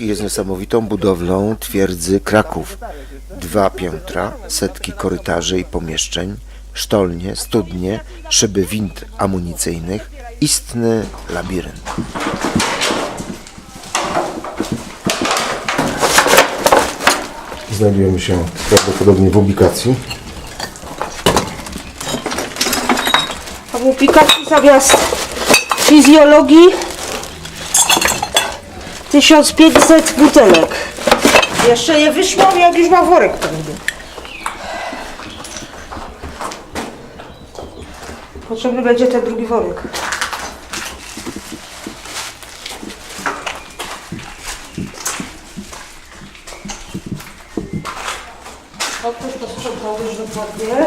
jest niesamowitą budowlą twierdzy Kraków. Dwa piętra, setki korytarzy i pomieszczeń, sztolnie, studnie, szyby wind amunicyjnych, istny labirynt. Znajdujemy się prawdopodobnie w ubikacji. A w aplikacji zamiast fizjologii 1500 butelek. Jeszcze je wyśmam, jak już ma worek pełny. Potrzebny będzie ten drugi worek. O, ktoś to sprzątał już dokładnie.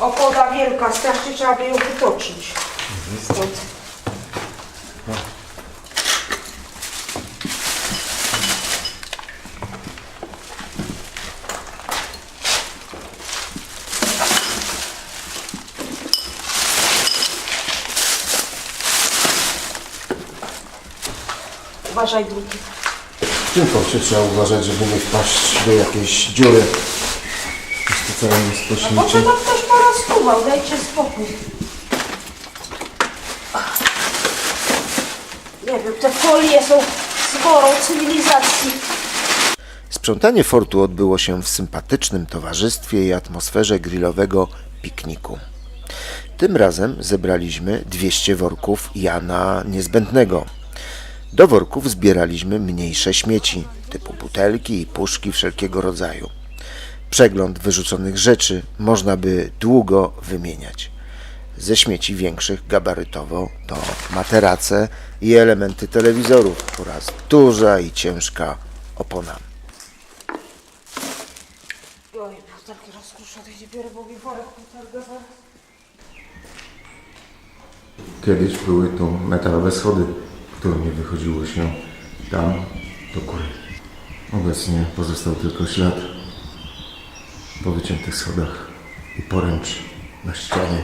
Opona wielka, strasznie trzeba by ją wytoczyć. Stąd. Uważaj drugi. Tym kącie trzeba uważać, żeby nie wpaść do jakiejś dziury. Jest to całe jest Po co tam ktoś porozkuwał? Dajcie spokój. Nie wiem, te folie są zmorą cywilizacji. Sprzątanie fortu odbyło się w sympatycznym towarzystwie i atmosferze grillowego pikniku. Tym razem zebraliśmy 200 worków Jana Niezbędnego. Do worków zbieraliśmy mniejsze śmieci, typu butelki i puszki wszelkiego rodzaju. Przegląd wyrzuconych rzeczy można by długo wymieniać. Ze śmieci większych gabarytowo to materace i elementy telewizorów oraz duża i ciężka opona. Oj, butelki rozkruszone, nie biorę, bo mi worek potargował. Kiedyś były tu metalowe schody, którymi wychodziło się tam do góry. Obecnie pozostał tylko ślad po wyciętych schodach i poręcz na ścianie.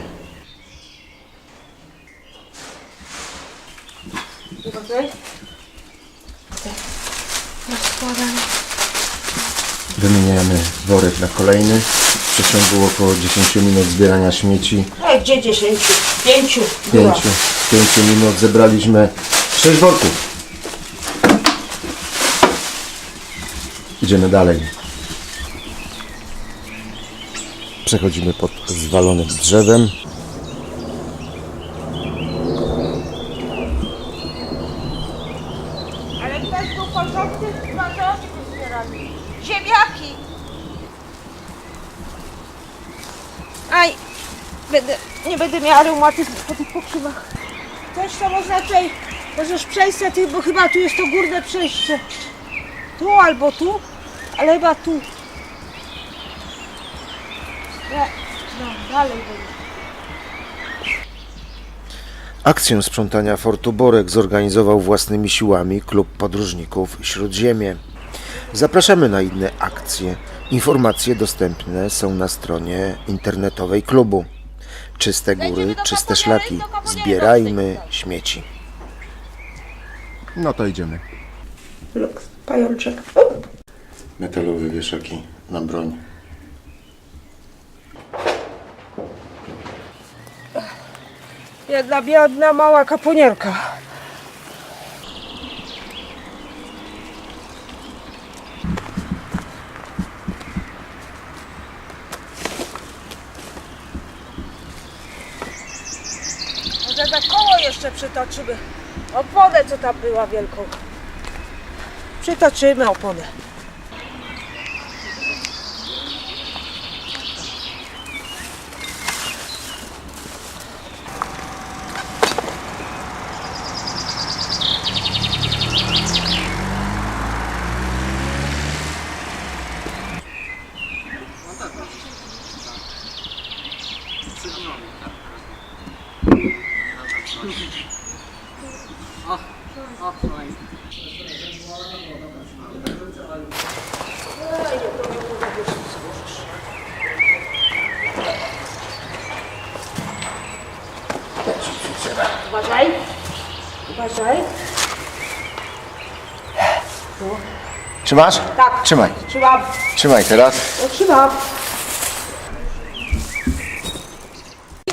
Tutaj? Wymieniamy worek na kolejny. W przeciągu około 10 minut zbierania śmieci Ej, gdzie 10? 5. Była. pięciu, w pięciu minut zebraliśmy sześć worków. Idziemy dalej. Przechodzimy pod zwalonym drzewem. Ale ktoś był porządny, porządku zbierali. Ziemniaki! Aj, będę, nie będę miała reumatyzmu po tych pokrzywach. Też to można tutaj, możesz przejść za tym, bo chyba tu jest to górne przejście. Tu albo tu, ale chyba tu. Nie, no, dalej będzie. Akcję sprzątania Fortu Borek zorganizował własnymi siłami klub podróżników Śródziemie. Zapraszamy na inne akcje. Informacje dostępne są na stronie internetowej klubu. Czyste góry, czyste szlaki. Zbierajmy śmieci. No to idziemy. Luk, pajączek. Metalowe wieszaki na broń. Jedna biedna, mała kaponierka. Może na koło jeszcze przytoczymy. Oponę, co tam była wielką. Przytoczymy oponę. Uważaj. Trzymasz? Tak. Trzymaj. Trzymam. Trzymaj teraz. No, trzymam.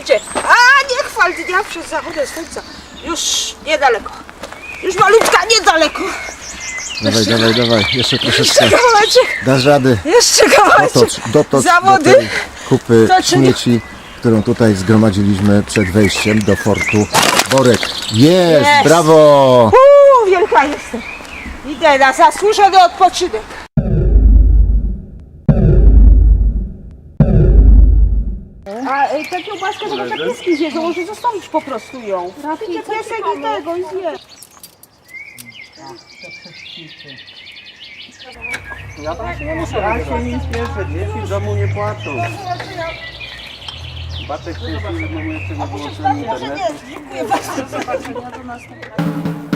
Idzie. A, nie chwal dnia przez zachodę słońca. Już niedaleko. Już malutka, niedaleko. Dawaj, dawaj, dawaj. Jeszcze troszeczkę. Jeszcze kawałeczek. Dasz rady. Jeszcze kawałeczek. Dotocz, dotocz Zawody. do tej kupy śmieci, którą tutaj zgromadziliśmy przed wejściem do fortu Borek. Jest, Jest. brawo! Uuu, wielka jestem. Idę na zasłużony odpoczynek. A y, tę kiełbaskę to może pieski zjedzą, może zostawić po prostu ją. Idzie piesek i tego i zje. Ja się nie śmieszę, dzieci w domu nie płaczą. Batek szczęśliwy, bo mu jeszcze nie wyłączyłem internetu. Dziękuję bardzo.